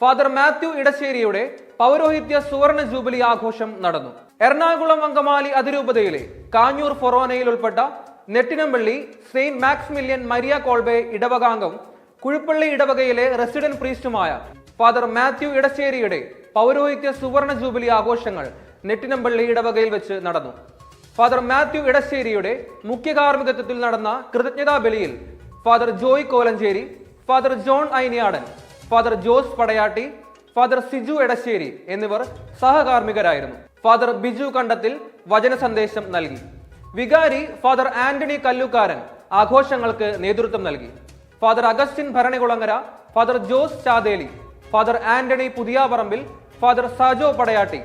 Father Mathew ഇടശ്ശേരിയുടെ പൗരോഹിത്യ സുവർണ ജൂബിലി ആഘോഷം നടന്നു. എറണാകുളം അങ്കമാലി അതിരൂപതയിലെ കാഞ്ഞൂർ ഫൊറോനയിൽ ഉൾപ്പെട്ട Nettinampally Saint Maximilian Maria Kolbe ഇടവകാംഗം Kuzhippally ഇടവകയിലെ റെസിഡന്റ് പ്രീസ്റ്റുമായ ഫാദർ മാത്യു ഇടശ്ശേരിയുടെ പൗരോഹിത്യ സുവർണ ജൂബിലി ആഘോഷങ്ങൾ നെട്ടിനംപള്ളി ഇടവകയിൽ വെച്ച് നടന്നു. ഫാദർ മാത്യു ഇടശ്ശേരിയുടെ മുഖ്യ കാർമ്മികത്വത്തിൽ നടന്ന കൃതജ്ഞതാ ബലിയിൽ father Joy Kolencherry father John Ainiyadan father Jose Padayatti father Siju Edassery എന്നിവർ സഹകാർമ്മികരായിരുന്നു. ഫാദർ ബിജു കണ്ടത്തിൽ വചന സന്ദേശം നൽകി. വികാരി ഫാദർ ആന്റണി കല്ലുകാരൻ ആഘോഷങ്ങൾക്ക് നേതൃത്വം നൽകി. Father Augustine Bharanikulangara father Jose Chatheli father Antony Puthiyaparambil father Sajo Padayatti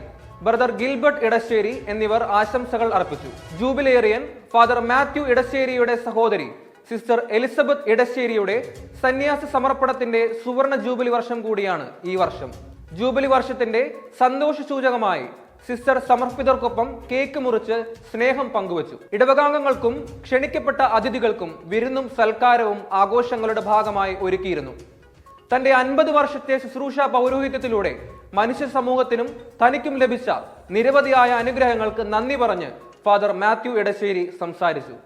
brother Gilbert Edassery എന്നിവർ ആശംസകൾ അർപ്പിച്ചു. ജൂബിലേറിയൻ ഫാദർ മാത്യു ഇടശ്ശേരിയുടെ സഹോദരി സിസ്റ്റർ എലിസബത്ത് ഇടശ്ശേരിയുടെ സന്യാസ സമർപ്പണത്തിന്റെ സുവർണ ജൂബിലി വർഷം കൂടിയാണ് ഈ വർഷം. ജൂബിലി വർഷത്തിന്റെ സന്തോഷ സൂചകമായി സിസ്റ്റർ സമർപ്പിതർക്കൊപ്പം കേക്ക് മുറിച്ച് സ്നേഹം പങ്കുവച്ചു. ഇടവകാംഗങ്ങൾക്കും ക്ഷണിക്കപ്പെട്ട അതിഥികൾക്കും വിരുന്നും സൽക്കാരവും ആഘോഷങ്ങളുടെ ഭാഗമായി ഒരുക്കിയിരുന്നു. തന്റെ അൻപത് വർഷത്തെ ശുശ്രൂഷ പൗരോഹിത്യത്തിലൂടെ മനുഷ്യ സമൂഹത്തിനും തനിക്കും ലഭിച്ച നിരവധിയായ അനുഗ്രഹങ്ങൾക്ക് നന്ദി പറഞ്ഞ് ഫാദർ മാത്യു ഇടശ്ശേരി സംസാരിച്ചു.